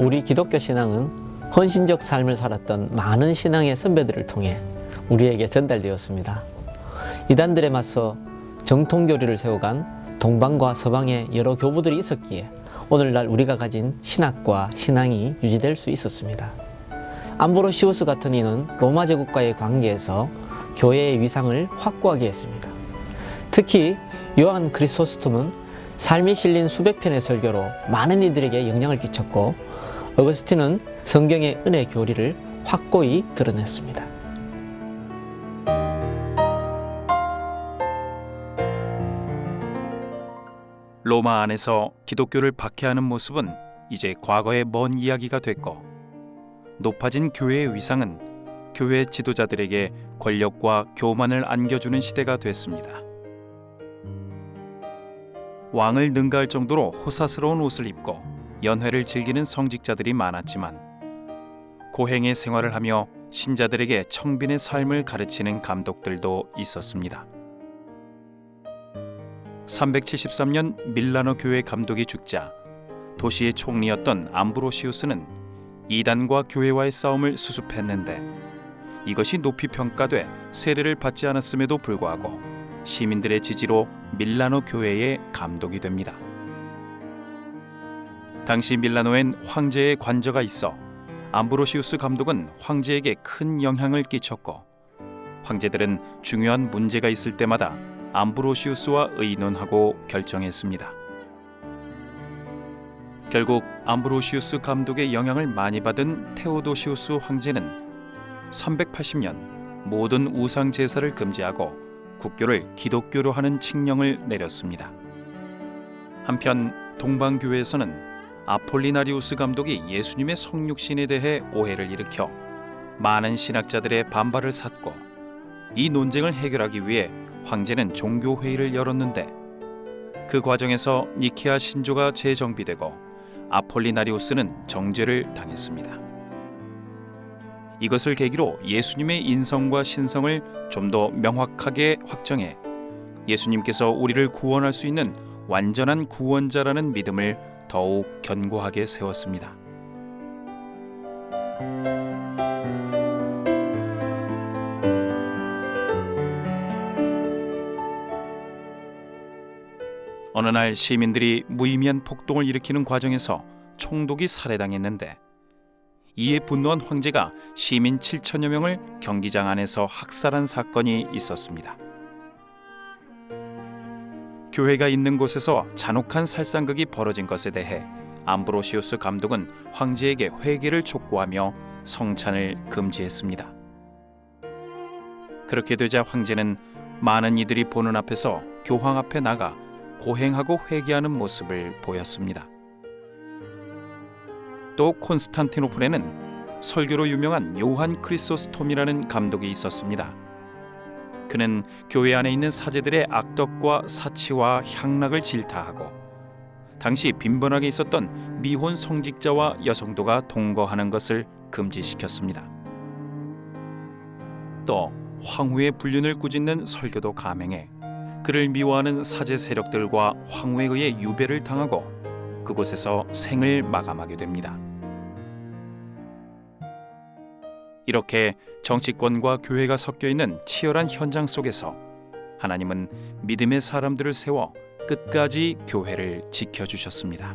우리 기독교 신앙은 헌신적 삶을 살았던 많은 신앙의 선배들을 통해 우리에게 전달되었습니다. 이단들에 맞서 정통 교리를 세워간 동방과 서방의 여러 교부들이 있었기에 오늘날 우리가 가진 신학과 신앙이 유지될 수 있었습니다. 암브로시우스 같은 이는 로마 제국과의 관계에서 교회의 위상을 확고하게 했습니다. 특히 요한 크리소스톰은 삶이 실린 수백 편의 설교로 많은 이들에게 영향을 끼쳤고 어거스틴은 성경의 은혜 교리를 확고히 드러냈습니다. 로마 안에서 기독교를 박해하는 모습은 이제 과거의 먼 이야기가 됐고 높아진 교회의 위상은 교회 지도자들에게 권력과 교만을 안겨주는 시대가 됐습니다. 왕을 능가할 정도로 호사스러운 옷을 입고 연회를 즐기는 성직자들이 많았지만 고행의 생활을 하며 신자들에게 청빈의 삶을 가르치는 감독들도 있었습니다. 373년 밀라노 교회 감독이 죽자 도시의 총리였던 암브로시우스는 이단과 교회와의 싸움을 수습했는데 이것이 높이 평가돼 세례를 받지 않았음에도 불구하고 시민들의 지지로 밀라노 교회의 감독이 됩니다. 당시 밀라노엔 황제의 관저가 있어 암브로시우스 감독은 황제에게 큰 영향을 끼쳤고 황제들은 중요한 문제가 있을 때마다 암브로시우스와 의논하고 결정했습니다. 결국 암브로시우스 감독의 영향을 많이 받은 테오도시우스 황제는 380년 모든 우상 제사를 금지하고 국교를 기독교로 하는 칙령을 내렸습니다. 한편 동방교회에서는 아폴리나리우스 감독이 예수님의 성육신에 대해 오해를 일으켜 많은 신학자들의 반발을 샀고 이 논쟁을 해결하기 위해 황제는 종교 회의를 열었는데 그 과정에서 니케아 신조가 재정비되고 아폴리나리우스는 정죄를 당했습니다. 이것을 계기로 예수님의 인성과 신성을 좀 더 명확하게 확정해 예수님께서 우리를 구원할 수 있는 완전한 구원자라는 믿음을 더욱 견고하게 세웠습니다. 어느 날 시민들이 무의미한 폭동을 일으키는 과정에서 총독이 살해당했는데 이에 분노한 황제가 시민 7천여 명을 경기장 안에서 학살한 사건이 있었습니다. 교회가 있는 곳에서 잔혹한 살상극이 벌어진 것에 대해 암브로시우스 감독은 황제에게 회개를 촉구하며 성찬을 금지했습니다. 그렇게 되자 황제는 많은 이들이 보는 앞에서 교황 앞에 나가 고행하고 회개하는 모습을 보였습니다. 또 콘스탄티노플에는 설교로 유명한 요한 크리소스톰이라는 감독이 있었습니다. 그는 교회 안에 있는 사제들의 악덕과 사치와 향락을 질타하고 당시 빈번하게 있었던 미혼 성직자와 여성도가 동거하는 것을 금지시켰습니다. 또 황후의 불륜을 꾸짖는 설교도 감행해 그를 미워하는 사제 세력들과 황후에 의해 유배를 당하고 그곳에서 생을 마감하게 됩니다. 이렇게 정치권과 교회가 섞여 있는 치열한 현장 속에서 하나님은 믿음의 사람들을 세워 끝까지 교회를 지켜주셨습니다.